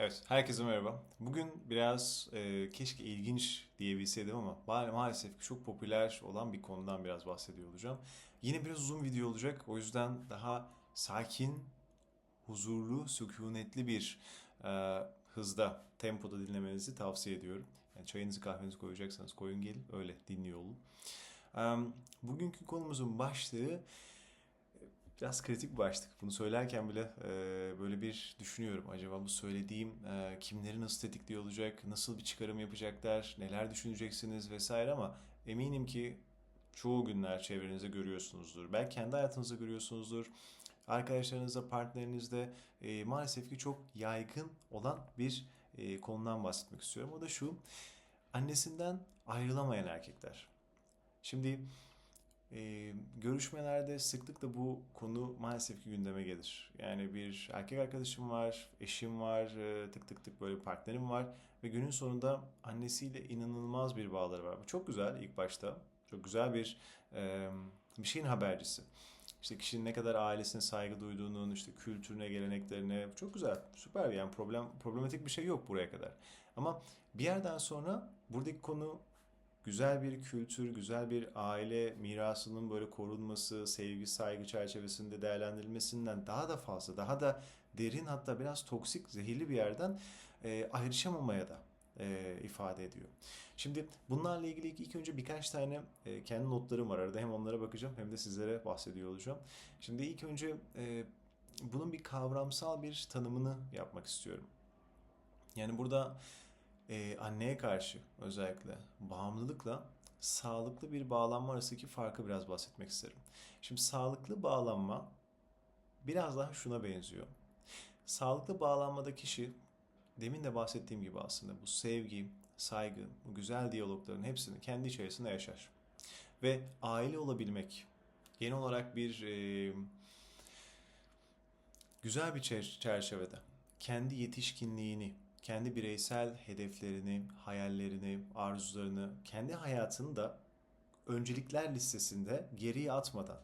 Evet, herkese merhaba. Bugün biraz e, keşke ilginç diyebilseydim ama ma- maalesef ki çok popüler olan bir konudan biraz bahsediyor olacağım. Yine biraz uzun video olacak. O yüzden daha sakin, huzurlu, sükunetli bir e, hızda, tempoda dinlemenizi tavsiye ediyorum. Yani çayınızı kahvenizi koyacaksanız koyun gelin, öyle dinliyor olun. E, bugünkü konumuzun başlığı Biraz kritik bir başlık. Bunu söylerken bile e, böyle bir düşünüyorum. Acaba bu söylediğim e, kimleri nasıl tetikliyor olacak, nasıl bir çıkarım yapacaklar, neler düşüneceksiniz vesaire ama eminim ki çoğu günler çevrenizde görüyorsunuzdur. Belki kendi hayatınızda görüyorsunuzdur. Arkadaşlarınızda, partnerinizde e, maalesef ki çok yaygın olan bir e, konudan bahsetmek istiyorum. O da şu, annesinden ayrılamayan erkekler. Şimdi ee, görüşmelerde sıklıkla bu konu maalesef ki gündeme gelir. Yani bir erkek arkadaşım var, eşim var, e, tık tık tık böyle partnerim var ve günün sonunda annesiyle inanılmaz bir bağları var. Bu çok güzel ilk başta. Çok güzel bir e, bir şeyin habercisi. İşte kişinin ne kadar ailesine saygı duyduğunun, işte kültürüne, geleneklerine çok güzel, süper yani problem problematik bir şey yok buraya kadar. Ama bir yerden sonra buradaki konu güzel bir kültür, güzel bir aile mirasının böyle korunması, sevgi, saygı çerçevesinde değerlendirilmesinden daha da fazla, daha da derin hatta biraz toksik, zehirli bir yerden e, ayrışamamaya da e, ifade ediyor. Şimdi bunlarla ilgili ilk önce birkaç tane e, kendi notlarım var arada hem onlara bakacağım hem de sizlere bahsediyor olacağım. Şimdi ilk önce e, bunun bir kavramsal bir tanımını yapmak istiyorum. Yani burada e, anneye karşı özellikle bağımlılıkla sağlıklı bir bağlanma arasındaki farkı biraz bahsetmek isterim. Şimdi sağlıklı bağlanma biraz daha şuna benziyor. Sağlıklı bağlanmada kişi demin de bahsettiğim gibi aslında bu sevgi, saygı, bu güzel diyalogların hepsini kendi içerisinde yaşar. Ve aile olabilmek, genel olarak bir e, güzel bir çer- çerçevede kendi yetişkinliğini, kendi bireysel hedeflerini, hayallerini, arzularını, kendi hayatını da öncelikler listesinde geriye atmadan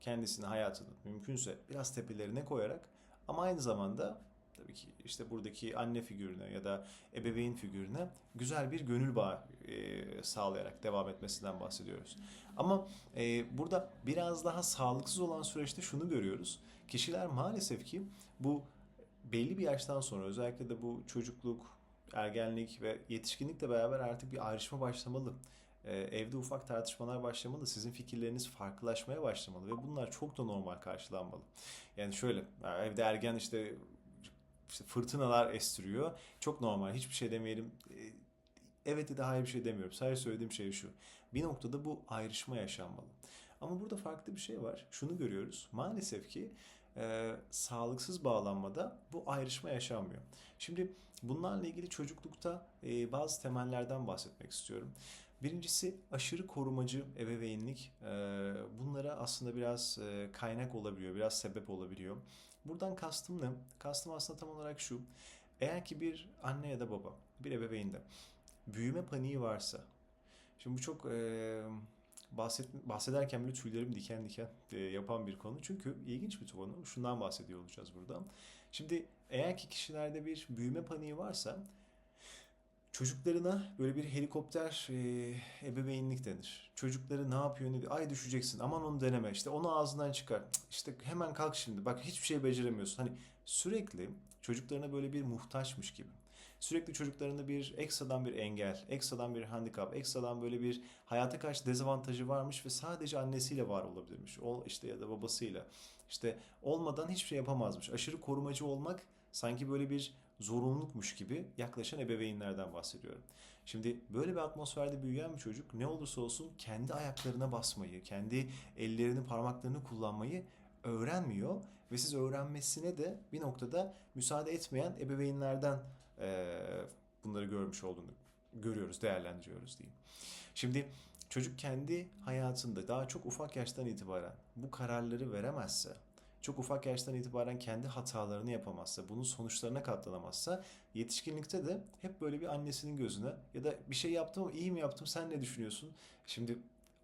kendisini hayatını mümkünse biraz tepelerine koyarak ama aynı zamanda tabii ki işte buradaki anne figürüne ya da ebeveyn figürüne güzel bir gönül bağı e, sağlayarak devam etmesinden bahsediyoruz. Ama e, burada biraz daha sağlıksız olan süreçte şunu görüyoruz. Kişiler maalesef ki bu belli bir yaştan sonra özellikle de bu çocukluk, ergenlik ve yetişkinlikle beraber artık bir ayrışma başlamalı. Ee, evde ufak tartışmalar başlamalı. Sizin fikirleriniz farklılaşmaya başlamalı ve bunlar çok da normal karşılanmalı. Yani şöyle, evde ergen işte işte fırtınalar estiriyor. Çok normal. Hiçbir şey demeyelim. Ee, Evet ya da hayır bir şey demiyorum. Sadece söylediğim şey şu. Bir noktada bu ayrışma yaşanmalı. Ama burada farklı bir şey var. Şunu görüyoruz. Maalesef ki e, sağlıksız bağlanmada bu ayrışma yaşanmıyor. Şimdi bunlarla ilgili çocuklukta e, bazı temellerden bahsetmek istiyorum. Birincisi aşırı korumacı ebeveynlik. E, bunlara aslında biraz e, kaynak olabiliyor, biraz sebep olabiliyor. Buradan kastım ne? Kastım aslında tam olarak şu. Eğer ki bir anne ya da baba, bir ebeveynde büyüme paniği varsa, şimdi bu çok e, bahset, bahsederken bile tüylerim diken diken e, yapan bir konu. Çünkü ilginç bir konu. Şundan bahsediyor olacağız burada. Şimdi eğer ki kişilerde bir büyüme paniği varsa çocuklarına böyle bir helikopter e, ebeveynlik denir. Çocukları ne yapıyor ne diyor. Ay düşeceksin aman onu deneme işte onu ağzından çıkar. İşte hemen kalk şimdi bak hiçbir şey beceremiyorsun. Hani sürekli çocuklarına böyle bir muhtaçmış gibi. Sürekli çocuklarında bir ekstradan bir engel, ekstradan bir handikap, ekstradan böyle bir hayata karşı dezavantajı varmış ve sadece annesiyle var olabilirmiş. O işte ya da babasıyla. İşte olmadan hiçbir şey yapamazmış. Aşırı korumacı olmak sanki böyle bir zorunlulukmuş gibi yaklaşan ebeveynlerden bahsediyorum. Şimdi böyle bir atmosferde büyüyen bir çocuk ne olursa olsun kendi ayaklarına basmayı, kendi ellerini, parmaklarını kullanmayı öğrenmiyor ve siz öğrenmesine de bir noktada müsaade etmeyen ebeveynlerden bunları görmüş olduğunu görüyoruz, değerlendiriyoruz diyeyim. Şimdi çocuk kendi hayatında daha çok ufak yaştan itibaren bu kararları veremezse, çok ufak yaştan itibaren kendi hatalarını yapamazsa, bunun sonuçlarına katlanamazsa, yetişkinlikte de hep böyle bir annesinin gözüne ya da bir şey yaptım iyi mi yaptım sen ne düşünüyorsun? Şimdi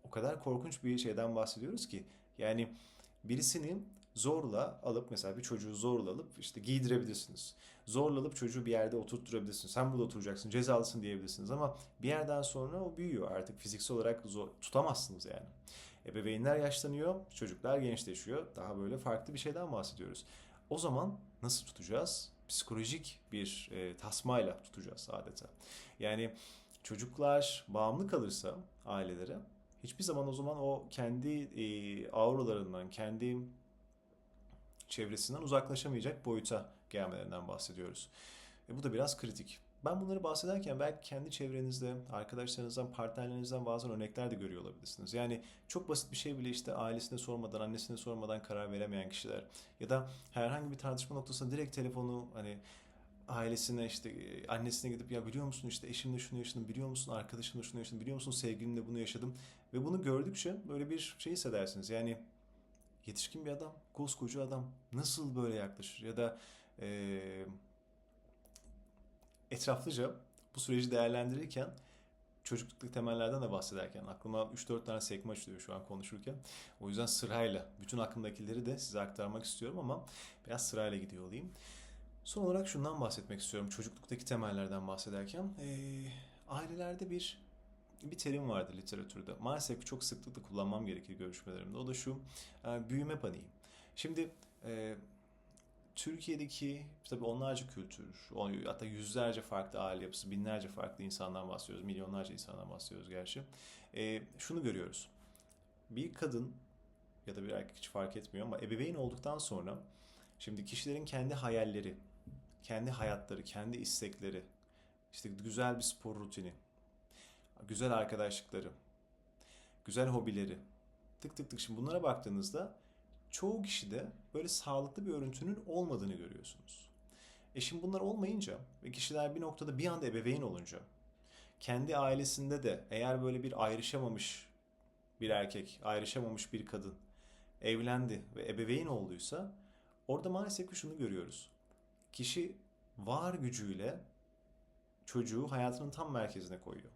o kadar korkunç bir şeyden bahsediyoruz ki yani birisini zorla alıp mesela bir çocuğu zorla alıp işte giydirebilirsiniz. Zorla alıp çocuğu bir yerde oturtturabilirsiniz. Sen burada oturacaksın, cezalısın diyebilirsiniz ama bir yerden sonra o büyüyor. Artık fiziksel olarak zor, tutamazsınız yani. Ebeveynler yaşlanıyor, çocuklar gençleşiyor. Daha böyle farklı bir şeyden bahsediyoruz. O zaman nasıl tutacağız? Psikolojik bir e, tasmayla tutacağız adeta. Yani çocuklar bağımlı kalırsa ailelere hiçbir zaman o zaman o kendi e, auralarından, kendi çevresinden uzaklaşamayacak boyuta gelmelerinden bahsediyoruz. E, bu da biraz kritik. Ben bunları bahsederken belki kendi çevrenizde, arkadaşlarınızdan, partnerlerinizden bazen örnekler de görüyor olabilirsiniz. Yani çok basit bir şey bile işte ailesine sormadan, annesine sormadan karar veremeyen kişiler ya da herhangi bir tartışma noktasında direkt telefonu hani ailesine işte e, annesine gidip ya biliyor musun işte eşimle şunu yaşadım biliyor musun arkadaşımla şunu yaşadım biliyor musun sevgilimle bunu yaşadım ve bunu gördükçe böyle bir şey hissedersiniz yani yetişkin bir adam koskoca adam nasıl böyle yaklaşır ya da e, etraflıca bu süreci değerlendirirken çocukluktaki temellerden de bahsederken aklıma 3-4 tane sekme açılıyor şu an konuşurken. O yüzden sırayla bütün aklımdakileri de size aktarmak istiyorum ama biraz sırayla gidiyor olayım. Son olarak şundan bahsetmek istiyorum çocukluktaki temellerden bahsederken. Ee, ailelerde bir bir terim vardır literatürde. Maalesef çok sıklıkla kullanmam gerekir görüşmelerimde. O da şu, e, büyüme paniği. Şimdi e, Türkiye'deki tabii onlarca kültür, hatta yüzlerce farklı aile yapısı, binlerce farklı insandan bahsediyoruz, milyonlarca insandan bahsediyoruz gerçi. E, şunu görüyoruz. Bir kadın ya da bir erkek hiç fark etmiyor ama ebeveyn olduktan sonra şimdi kişilerin kendi hayalleri, kendi hayatları, kendi istekleri, işte güzel bir spor rutini, güzel arkadaşlıkları, güzel hobileri, tık tık tık şimdi bunlara baktığınızda çoğu kişide böyle sağlıklı bir örüntünün olmadığını görüyorsunuz. E şimdi bunlar olmayınca ve kişiler bir noktada bir anda ebeveyn olunca kendi ailesinde de eğer böyle bir ayrışamamış bir erkek, ayrışamamış bir kadın evlendi ve ebeveyn olduysa orada maalesef ki şunu görüyoruz. Kişi var gücüyle çocuğu hayatının tam merkezine koyuyor.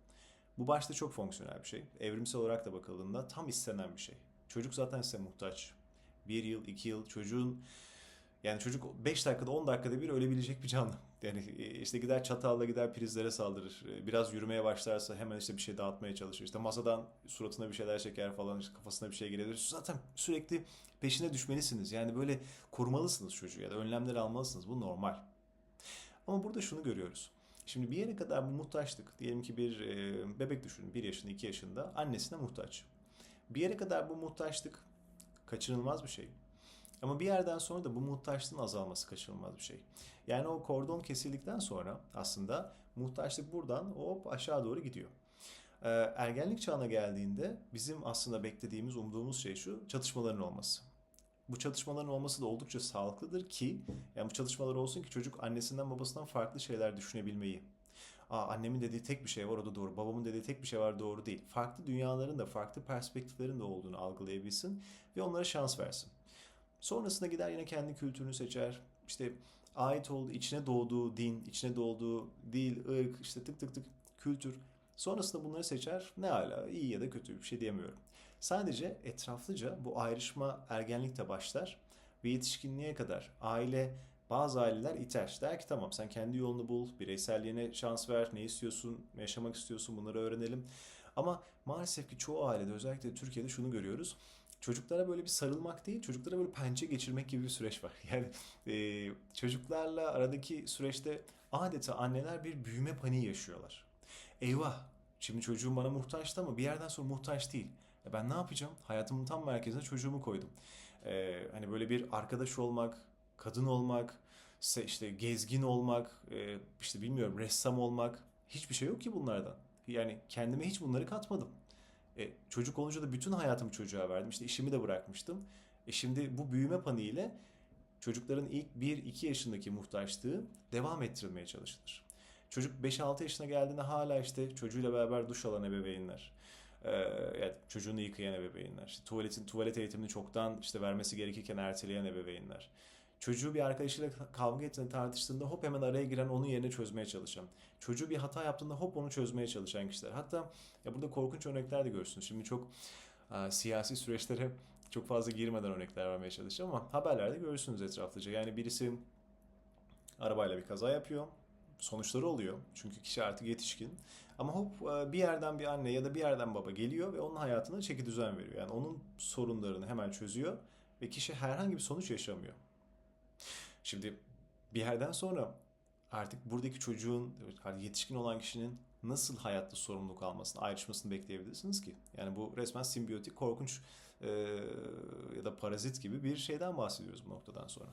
Bu başta çok fonksiyonel bir şey. Evrimsel olarak da bakıldığında tam istenen bir şey. Çocuk zaten size muhtaç. Bir yıl, iki yıl çocuğun yani çocuk 5 dakikada 10 dakikada bir ölebilecek bir canlı. Yani işte gider çatalla gider prizlere saldırır. Biraz yürümeye başlarsa hemen işte bir şey dağıtmaya çalışır. İşte masadan suratına bir şeyler çeker falan işte kafasına bir şey gelebilir. Zaten sürekli peşine düşmelisiniz. Yani böyle korumalısınız çocuğu ya da önlemler almalısınız. Bu normal. Ama burada şunu görüyoruz. Şimdi bir yere kadar bu muhtaçlık, diyelim ki bir e, bebek düşünün, 1 yaşında, 2 yaşında annesine muhtaç. Bir yere kadar bu muhtaçlık kaçınılmaz bir şey. Ama bir yerden sonra da bu muhtaçlığın azalması kaçınılmaz bir şey. Yani o kordon kesildikten sonra aslında muhtaçlık buradan hop aşağı doğru gidiyor. Ee, ergenlik çağına geldiğinde bizim aslında beklediğimiz, umduğumuz şey şu çatışmaların olması. Bu çatışmaların olması da oldukça sağlıklıdır ki yani bu çalışmalar olsun ki çocuk annesinden babasından farklı şeyler düşünebilmeyi. Aa, annemin dediği tek bir şey var o da doğru. Babamın dediği tek bir şey var doğru değil. Farklı dünyaların da farklı perspektiflerin de olduğunu algılayabilsin ve onlara şans versin. Sonrasında gider yine kendi kültürünü seçer. İşte ait olduğu, içine doğduğu din, içine doğduğu dil, ırk, işte tık tık tık kültür. Sonrasında bunları seçer. Ne hala iyi ya da kötü bir şey diyemiyorum. Sadece etraflıca bu ayrışma ergenlikte başlar ve yetişkinliğe kadar aile bazı aileler iter. Der ki tamam sen kendi yolunu bul, bireyselliğine şans ver, ne istiyorsun, ne yaşamak istiyorsun bunları öğrenelim. Ama maalesef ki çoğu ailede özellikle Türkiye'de şunu görüyoruz. Çocuklara böyle bir sarılmak değil, çocuklara böyle pençe geçirmek gibi bir süreç var. Yani e, çocuklarla aradaki süreçte adeta anneler bir büyüme paniği yaşıyorlar. Eyvah, şimdi çocuğum bana muhtaçtı ama bir yerden sonra muhtaç değil. E ben ne yapacağım? Hayatımın tam merkezine çocuğumu koydum. Ee, hani böyle bir arkadaş olmak, kadın olmak, işte gezgin olmak, e, işte bilmiyorum ressam olmak hiçbir şey yok ki bunlardan. Yani kendime hiç bunları katmadım. E, çocuk olunca da bütün hayatımı çocuğa verdim. İşte işimi de bırakmıştım. E şimdi bu büyüme paniğiyle çocukların ilk 1-2 yaşındaki muhtaçlığı devam ettirilmeye çalışılır. Çocuk 5-6 yaşına geldiğinde hala işte çocuğuyla beraber duş alan ebeveynler, ee, yani çocuğunu yıkayan ebeveynler, işte tuvaletin tuvalet eğitimini çoktan işte vermesi gerekirken erteleyen ebeveynler. Çocuğu bir arkadaşıyla kavga ettiğinde tartıştığında hop hemen araya giren onun yerine çözmeye çalışan. Çocuğu bir hata yaptığında hop onu çözmeye çalışan kişiler. Hatta ya burada korkunç örnekler de görürsünüz. Şimdi çok e, siyasi süreçlere çok fazla girmeden örnekler vermeye çalışacağım ama haberlerde görürsünüz etraflıca. Yani birisi arabayla bir kaza yapıyor. Sonuçları oluyor. Çünkü kişi artık yetişkin. Ama hop e, bir yerden bir anne ya da bir yerden baba geliyor ve onun hayatına çeki düzen veriyor. Yani onun sorunlarını hemen çözüyor ve kişi herhangi bir sonuç yaşamıyor. Şimdi bir yerden sonra artık buradaki çocuğun, yetişkin olan kişinin nasıl hayatta sorumluluk almasını, ayrışmasını bekleyebilirsiniz ki? Yani bu resmen simbiyotik, korkunç e, ya da parazit gibi bir şeyden bahsediyoruz bu noktadan sonra.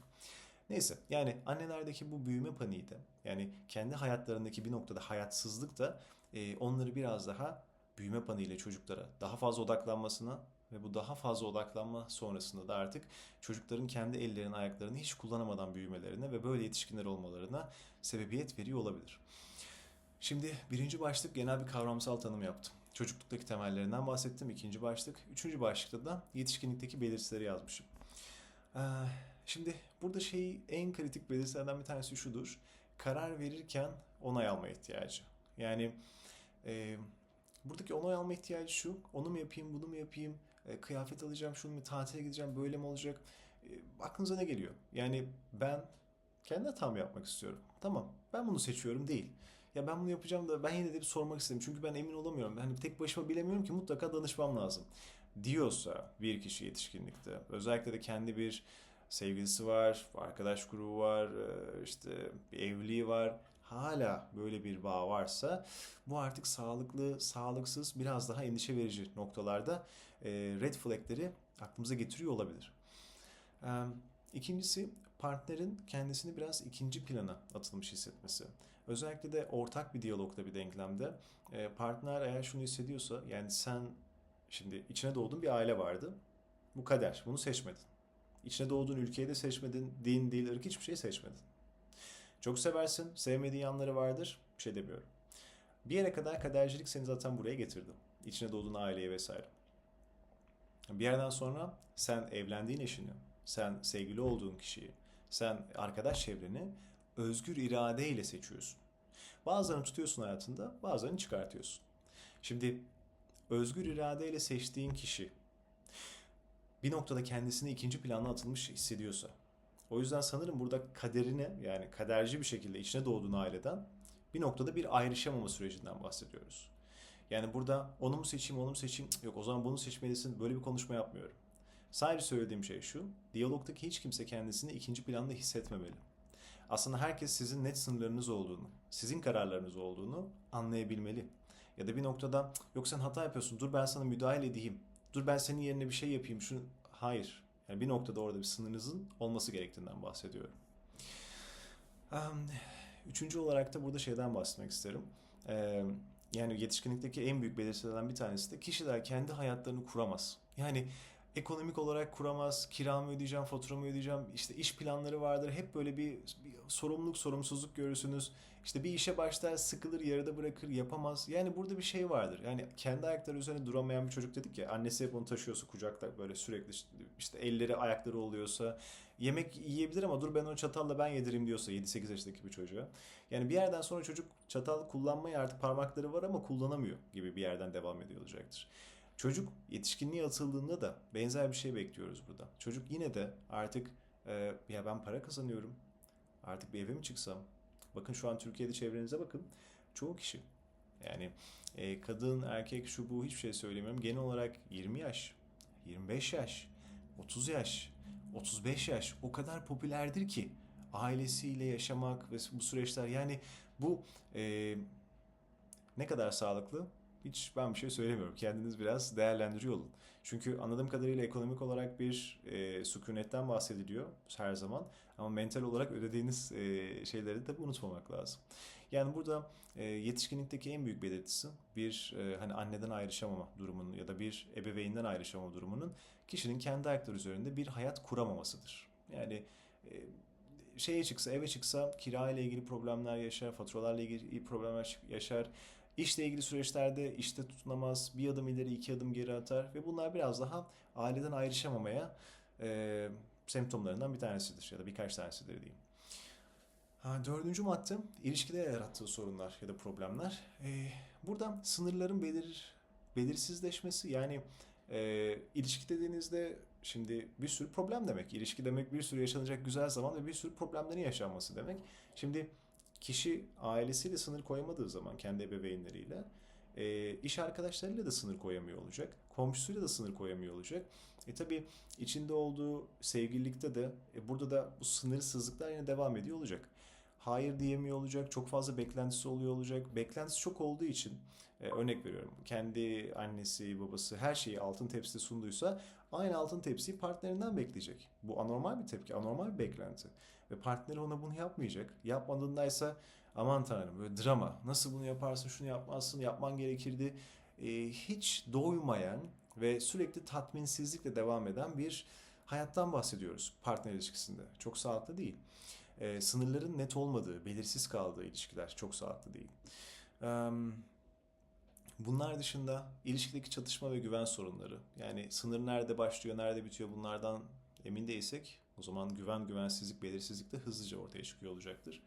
Neyse yani annelerdeki bu büyüme paniği de yani kendi hayatlarındaki bir noktada hayatsızlık da e, onları biraz daha büyüme paniğiyle çocuklara daha fazla odaklanmasına ve bu daha fazla odaklanma sonrasında da artık çocukların kendi ellerini ayaklarını hiç kullanamadan büyümelerine ve böyle yetişkinler olmalarına sebebiyet veriyor olabilir. Şimdi birinci başlık genel bir kavramsal tanım yaptım. Çocukluktaki temellerinden bahsettim. İkinci başlık. Üçüncü başlıkta da yetişkinlikteki belirsizleri yazmışım. Ee, şimdi burada şey en kritik belirsizlerden bir tanesi şudur. Karar verirken onay alma ihtiyacı. Yani e, buradaki onay alma ihtiyacı şu. Onu mu yapayım, bunu mu yapayım? E, kıyafet alacağım, şunu mu, tatile gideceğim, böyle mi olacak? E, aklınıza ne geliyor? Yani ben kendi hatamı yapmak istiyorum. Tamam, ben bunu seçiyorum değil. Ya ben bunu yapacağım da ben yine de bir sormak istedim. Çünkü ben emin olamıyorum. Hani tek başıma bilemiyorum ki mutlaka danışmam lazım. Diyorsa bir kişi yetişkinlikte özellikle de kendi bir sevgilisi var, arkadaş grubu var, e, işte bir evliliği var. Hala böyle bir bağ varsa bu artık sağlıklı, sağlıksız, biraz daha endişe verici noktalarda e, red flagleri aklımıza getiriyor olabilir. İkincisi partnerin kendisini biraz ikinci plana atılmış hissetmesi. Özellikle de ortak bir diyalogda bir denklemde partner eğer şunu hissediyorsa yani sen şimdi içine doğduğun bir aile vardı. Bu kader. Bunu seçmedin. İçine doğduğun ülkeyi de seçmedin. Din, dil, ırk hiçbir şey seçmedin. Çok seversin. Sevmediğin yanları vardır. Bir şey demiyorum. Bir yere kadar kadercilik seni zaten buraya getirdi. İçine doğduğun aileye vesaire. Bir yerden sonra sen evlendiğin eşini, sen sevgili olduğun kişiyi, sen arkadaş çevreni özgür iradeyle seçiyorsun. Bazılarını tutuyorsun hayatında, bazılarını çıkartıyorsun. Şimdi özgür iradeyle seçtiğin kişi bir noktada kendisini ikinci plana atılmış hissediyorsa, o yüzden sanırım burada kaderini yani kaderci bir şekilde içine doğduğun aileden bir noktada bir ayrışamama sürecinden bahsediyoruz. Yani burada onu mu seçeyim, onu mu seçeyim, yok o zaman bunu seçmelisin, böyle bir konuşma yapmıyorum. Sadece söylediğim şey şu, diyalogdaki hiç kimse kendisini ikinci planda hissetmemeli. Aslında herkes sizin net sınırlarınız olduğunu, sizin kararlarınız olduğunu anlayabilmeli. Ya da bir noktada yok sen hata yapıyorsun, dur ben sana müdahale edeyim, dur ben senin yerine bir şey yapayım, şunu... Hayır. Yani bir noktada orada bir sınırınızın olması gerektiğinden bahsediyorum. Üçüncü olarak da burada şeyden bahsetmek isterim. Yani yetişkinlikteki en büyük belirsizlerden bir tanesi de kişiler kendi hayatlarını kuramaz. Yani ekonomik olarak kuramaz, kiramı ödeyeceğim, faturamı ödeyeceğim, işte iş planları vardır. Hep böyle bir, bir sorumluluk, sorumsuzluk görürsünüz. İşte bir işe başlar, sıkılır, yarıda bırakır, yapamaz. Yani burada bir şey vardır. Yani kendi ayakları üzerine duramayan bir çocuk dedik ya, annesi hep onu taşıyorsa kucakta böyle sürekli işte elleri ayakları oluyorsa yemek yiyebilir ama dur ben onu çatalla ben yedireyim diyorsa 7-8 yaşındaki bir çocuğa. Yani bir yerden sonra çocuk çatal kullanmaya artık parmakları var ama kullanamıyor gibi bir yerden devam ediyor olacaktır. Çocuk yetişkinliğe atıldığında da benzer bir şey bekliyoruz burada. Çocuk yine de artık e, ya ben para kazanıyorum. Artık bir eve mi çıksam? Bakın şu an Türkiye'de çevrenize bakın. Çoğu kişi yani e, kadın, erkek, şu bu hiçbir şey söylemiyorum. Genel olarak 20 yaş, 25 yaş, 30 yaş, 35 yaş o kadar popülerdir ki ailesiyle yaşamak ve bu süreçler yani bu e, ne kadar sağlıklı hiç ben bir şey söylemiyorum. Kendiniz biraz değerlendiriyor olun. Çünkü anladığım kadarıyla ekonomik olarak bir e, sükunetten bahsediliyor her zaman. Ama mental olarak ödediğiniz e, şeyleri de unutmamak lazım. Yani burada e, yetişkinlikteki en büyük belirtisi bir e, hani anneden ayrışamama durumunun ya da bir ebeveynden ayrışamama durumunun kişinin kendi ayakları üzerinde bir hayat kuramamasıdır. Yani e, şeye çıksa, eve çıksa kira ile ilgili problemler yaşar, faturalarla ilgili problemler yaşar. İşle ilgili süreçlerde işte tutunamaz, bir adım ileri iki adım geri atar ve bunlar biraz daha aileden ayrışamamaya e, semptomlarından bir tanesidir ya da birkaç tanesidir diyeyim. Dördüncü madde ilişkide yarattığı sorunlar ya da problemler. E, burada sınırların belir, belirsizleşmesi yani e, ilişki dediğinizde şimdi bir sürü problem demek. İlişki demek bir sürü yaşanacak güzel zaman ve bir sürü problemlerin yaşanması demek. Şimdi kişi ailesiyle sınır koyamadığı zaman kendi ebeveynleriyle e, iş arkadaşlarıyla da sınır koyamıyor olacak. Komşusuyla da sınır koyamıyor olacak. E tabi içinde olduğu sevgililikte de e, burada da bu sınırsızlıklar yine devam ediyor olacak. Hayır diyemiyor olacak. Çok fazla beklentisi oluyor olacak. Beklentisi çok olduğu için e, örnek veriyorum. Kendi annesi, babası her şeyi altın tepside sunduysa aynı altın tepsiyi partnerinden bekleyecek. Bu anormal bir tepki, anormal bir beklenti. Ve partneri ona bunu yapmayacak. Yapmadığındaysa aman tanrım böyle drama. Nasıl bunu yaparsın, şunu yapmazsın, yapman gerekirdi. E, hiç doymayan ve sürekli tatminsizlikle devam eden bir hayattan bahsediyoruz partner ilişkisinde. Çok sağlıklı değil. E, sınırların net olmadığı, belirsiz kaldığı ilişkiler çok sağlıklı değil. Eee Bunlar dışında ilişkideki çatışma ve güven sorunları. Yani sınır nerede başlıyor, nerede bitiyor bunlardan emin değilsek o zaman güven, güvensizlik, belirsizlik de hızlıca ortaya çıkıyor olacaktır.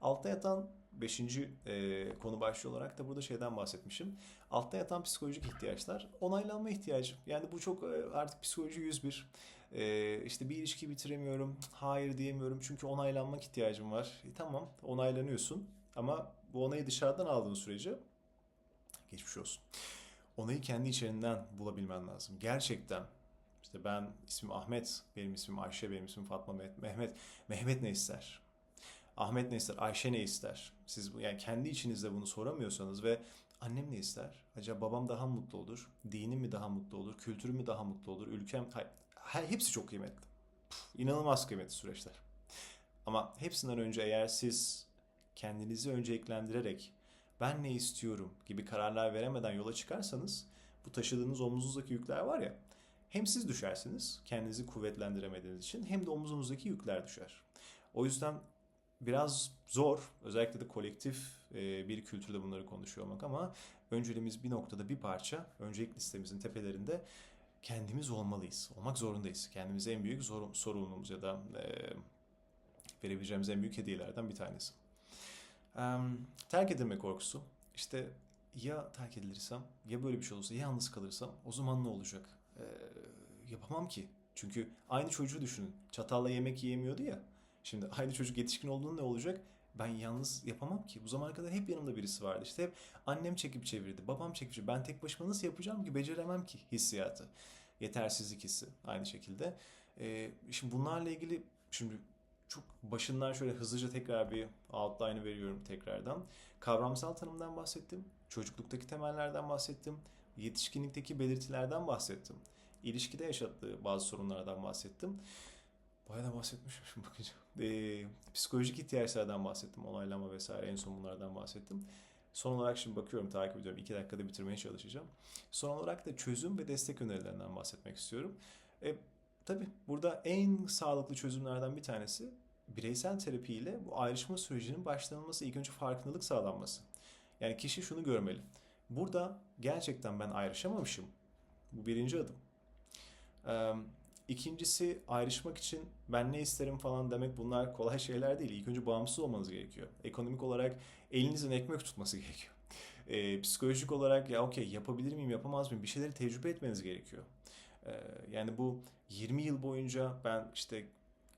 Altta yatan beşinci e, konu başlığı olarak da burada şeyden bahsetmişim. Altta yatan psikolojik ihtiyaçlar. Onaylanma ihtiyacı. Yani bu çok e, artık psikoloji 101. E, işte bir ilişki bitiremiyorum, hayır diyemiyorum çünkü onaylanmak ihtiyacım var. E, tamam onaylanıyorsun ama bu onayı dışarıdan aldığın sürece Geçmiş olsun. Onayı kendi içerinden bulabilmen lazım. Gerçekten işte ben ismim Ahmet, benim ismim Ayşe, benim ismim Fatma, Mehmet. Mehmet ne ister? Ahmet ne ister? Ayşe ne ister? Siz yani kendi içinizde bunu soramıyorsanız ve annem ne ister? Acaba babam daha mutlu olur? Dinim mi daha mutlu olur? Kültürüm mü daha mutlu olur? Ülkem hayır, hepsi çok kıymetli. Puf, inanılmaz kıymetli süreçler. Ama hepsinden önce eğer siz kendinizi önceliklendirerek ben ne istiyorum gibi kararlar veremeden yola çıkarsanız bu taşıdığınız omuzunuzdaki yükler var ya hem siz düşersiniz kendinizi kuvvetlendiremediğiniz için hem de omuzunuzdaki yükler düşer. O yüzden biraz zor özellikle de kolektif e, bir kültürde bunları konuşuyor olmak ama önceliğimiz bir noktada bir parça öncelik listemizin tepelerinde kendimiz olmalıyız. Olmak zorundayız. Kendimize en büyük sorumluluğumuz ya da e, verebileceğimiz en büyük hediyelerden bir tanesi. Um, terk edilme korkusu. İşte ya terk edilirsem, ya böyle bir şey olursa, ya yalnız kalırsam o zaman ne olacak? Ee, yapamam ki. Çünkü aynı çocuğu düşünün. Çatalla yemek yiyemiyordu ya. Şimdi aynı çocuk yetişkin olduğunda ne olacak? Ben yalnız yapamam ki. Bu zamana kadar hep yanımda birisi vardı. İşte hep annem çekip çevirdi, babam çekip çevirdi. Ben tek başıma nasıl yapacağım ki? Beceremem ki hissiyatı. Yetersizlik hissi aynı şekilde. Ee, şimdi bunlarla ilgili şimdi çok başından şöyle hızlıca tekrar bir outline'ı veriyorum tekrardan. Kavramsal tanımdan bahsettim. Çocukluktaki temellerden bahsettim. Yetişkinlikteki belirtilerden bahsettim. İlişkide yaşattığı bazı sorunlardan bahsettim. Bayağı da bahsetmişim bakınca. Ee, psikolojik ihtiyaçlardan bahsettim. Onaylama vesaire en son bunlardan bahsettim. Son olarak şimdi bakıyorum, takip ediyorum. İki dakikada bitirmeye çalışacağım. Son olarak da çözüm ve destek önerilerinden bahsetmek istiyorum. E, tabii burada en sağlıklı çözümlerden bir tanesi bireysel terapiyle bu ayrışma sürecinin başlanılması, ilk önce farkındalık sağlanması. Yani kişi şunu görmeli. Burada gerçekten ben ayrışamamışım. Bu birinci adım. Ee, ikincisi ayrışmak için ben ne isterim falan demek bunlar kolay şeyler değil. İlk önce bağımsız olmanız gerekiyor. Ekonomik olarak elinizin ekmek tutması gerekiyor. Ee, psikolojik olarak ya okey yapabilir miyim yapamaz mıyım bir şeyleri tecrübe etmeniz gerekiyor. Ee, yani bu 20 yıl boyunca ben işte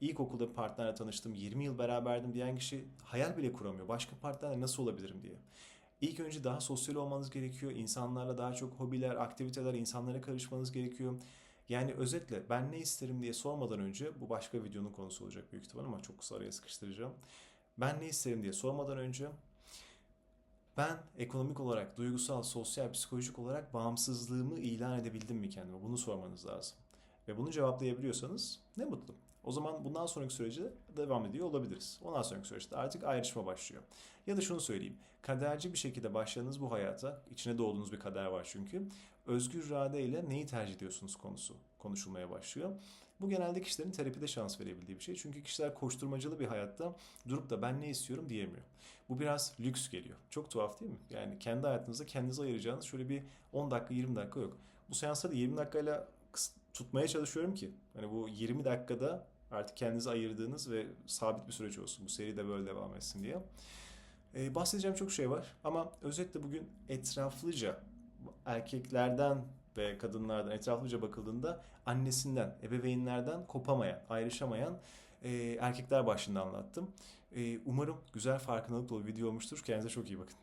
ilkokulda bir partnerle tanıştım, 20 yıl beraberdim diyen kişi hayal bile kuramıyor. Başka partnerle nasıl olabilirim diye. İlk önce daha sosyal olmanız gerekiyor. İnsanlarla daha çok hobiler, aktiviteler, insanlara karışmanız gerekiyor. Yani özetle ben ne isterim diye sormadan önce bu başka videonun konusu olacak büyük ihtimal ama çok kısa araya sıkıştıracağım. Ben ne isterim diye sormadan önce ben ekonomik olarak, duygusal, sosyal, psikolojik olarak bağımsızlığımı ilan edebildim mi kendime? Bunu sormanız lazım. Ve bunu cevaplayabiliyorsanız ne mutlu. O zaman bundan sonraki sürece devam ediyor olabiliriz. Ondan sonraki süreçte artık ayrışma başlıyor. Ya da şunu söyleyeyim. Kaderci bir şekilde başladığınız bu hayata, içine doğduğunuz bir kader var çünkü. Özgür irade ile neyi tercih ediyorsunuz konusu konuşulmaya başlıyor. Bu genelde kişilerin terapide şans verebildiği bir şey. Çünkü kişiler koşturmacalı bir hayatta durup da ben ne istiyorum diyemiyor. Bu biraz lüks geliyor. Çok tuhaf değil mi? Yani kendi hayatınızda kendinize ayıracağınız şöyle bir 10 dakika 20 dakika yok. Bu seansları 20 dakikayla tutmaya çalışıyorum ki hani bu 20 dakikada artık kendinize ayırdığınız ve sabit bir süreç olsun. Bu seri de böyle devam etsin diye. Ee, bahsedeceğim çok şey var ama özetle bugün etraflıca erkeklerden ve kadınlardan etraflıca bakıldığında annesinden, ebeveynlerden kopamayan, ayrışamayan e, erkekler başlığında anlattım. E, umarım güzel farkındalık dolu video olmuştur. Kendinize çok iyi bakın.